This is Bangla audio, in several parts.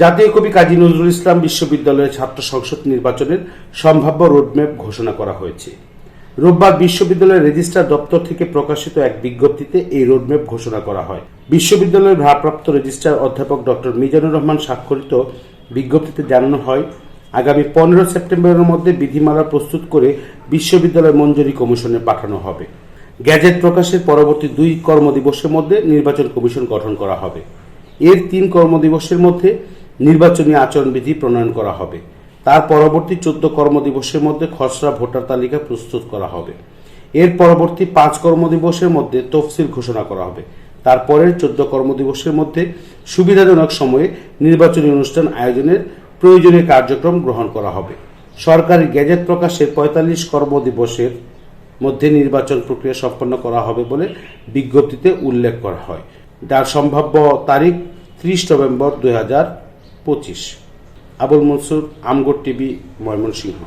জাতীয় কবি কাজী নজরুল ইসলাম বিশ্ববিদ্যালয়ের ছাত্র সংসদ নির্বাচনের সম্ভাব্য রোডম্যাপ ঘোষণা করা হয়েছে। রোববার বিশ্ববিদ্যালয়ের রেজিস্ট্রার দপ্তর থেকে প্রকাশিত এক বিজ্ঞপ্তিতে এই রোডম্যাপ ঘোষণা করা হয়। বিশ্ববিদ্যালয়ের ভারপ্রাপ্ত রেজিস্ট্রার অধ্যাপক ডক্টর মিজানুর রহমান স্বাক্ষরিত বিজ্ঞপ্তিতে জানানো হয়, আগামী পনেরো সেপ্টেম্বরের মধ্যে বিধিমালা প্রস্তুত করে বিশ্ববিদ্যালয় মঞ্জুরি কমিশনে পাঠানো হবে। গ্যাজেট প্রকাশের পরবর্তী দুই কর্মদিবসের মধ্যে নির্বাচন কমিশন গঠন করা হবে। এর তিন কর্মদিবসের মধ্যে নির্বাচনী আচরণবিধি প্রণয়ন করা হবে। তার পরবর্তী চোদ্দ কর্মদিবসের মধ্যে খসড়া ভোটার তালিকা প্রস্তুত করা হবে। এর পরবর্তী পাঁচ কর্মদিবসের মধ্যে তফসিল ঘোষণা করা হবে। তারপরের চোদ্দ কর্মদিবসের মধ্যে সুবিধাজনক সময়ে নির্বাচনী অনুষ্ঠান আয়োজনের প্রয়োজনীয় কার্যক্রম গ্রহণ করা হবে। সরকারি গ্যাজেট প্রকাশের পঁয়তাল্লিশ কর্মদিবসের মধ্যে নির্বাচন প্রক্রিয়া সম্পন্ন করা হবে বলে বিজ্ঞপ্তিতে উল্লেখ করা হয়। যার সম্ভাব্য তারিখ ত্রিশ নভেম্বর দুই হাজার পঁচিশ। আবুল মনসুর আমগর টিভি ময়মনসিংহ।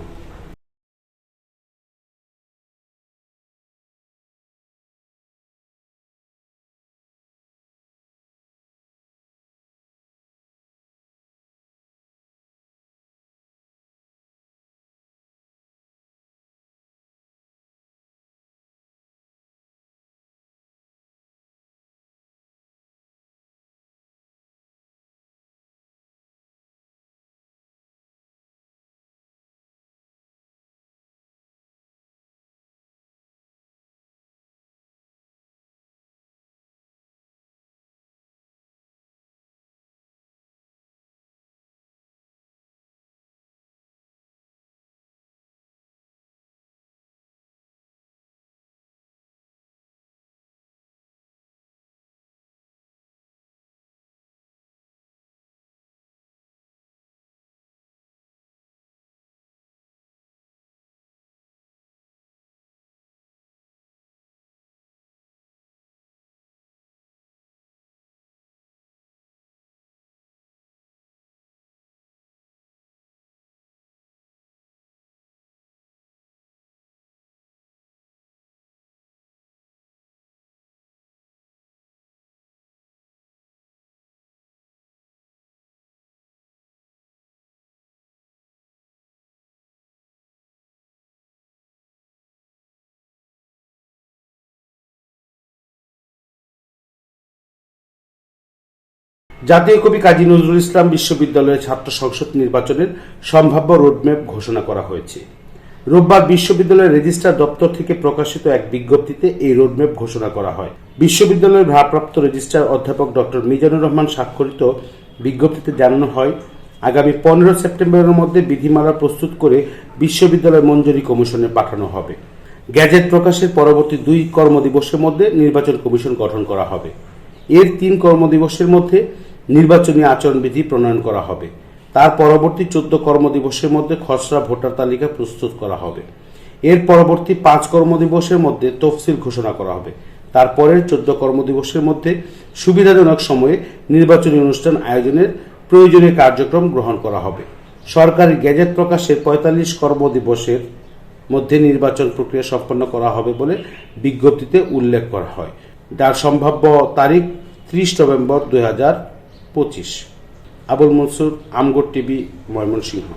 জাতীয় কবি কাজী নজরুল ইসলাম বিশ্ববিদ্যালয়ের ছাত্র সংসদ নির্বাচনের সম্ভাব্য রোডম্যাপ ঘোষণা করা হয়েছে। রোববার বিশ্ববিদ্যালয়ের রেজিস্ট্রার দপ্তর থেকে প্রকাশিত এক বিজ্ঞপ্তিতে এই রোডম্যাপ ঘোষণা করা হয়। বিশ্ববিদ্যালয়ের ভারপ্রাপ্ত রেজিস্ট্রার অধ্যাপক ডক্টর মিজানুর রহমান স্বাক্ষরিত বিজ্ঞপ্তিতে জানানো হয়, আগামী পনেরো সেপ্টেম্বরের মধ্যে বিধিমালা প্রস্তুত করে বিশ্ববিদ্যালয় মঞ্জুরি কমিশনে পাঠানো হবে। গ্যাজেট প্রকাশের পরবর্তী দুই কর্মদিবসের মধ্যে নির্বাচন কমিশন গঠন করা হবে। এর তিন কর্মদিবসের মধ্যে নির্বাচনী আচরণবিধি প্রণয়ন করা হবে। তার পরবর্তী চোদ্দ কর্মদিবসের মধ্যে খসড়া ভোটার তালিকা প্রস্তুত করা হবে। এর পরবর্তী পাঁচ কর্মদিবসের মধ্যে তফসিল ঘোষণা করা হবে। তারপরের চোদ্দ কর্মদিবসের মধ্যে সুবিধাজনক সময়ে নির্বাচনী অনুষ্ঠান আয়োজনের প্রয়োজনীয় কার্যক্রম গ্রহণ করা হবে। সরকারি গ্যাজেট প্রকাশের পঁয়তাল্লিশ কর্মদিবসের মধ্যে নির্বাচন প্রক্রিয়া সম্পন্ন করা হবে বলে বিজ্ঞপ্তিতে উল্লেখ করা হয়। যার সম্ভাব্য তারিখ ত্রিশ নভেম্বর দুই হাজার পঁচিশ। আবুল মনসুর আমগর টিভি ময়মনসিংহ।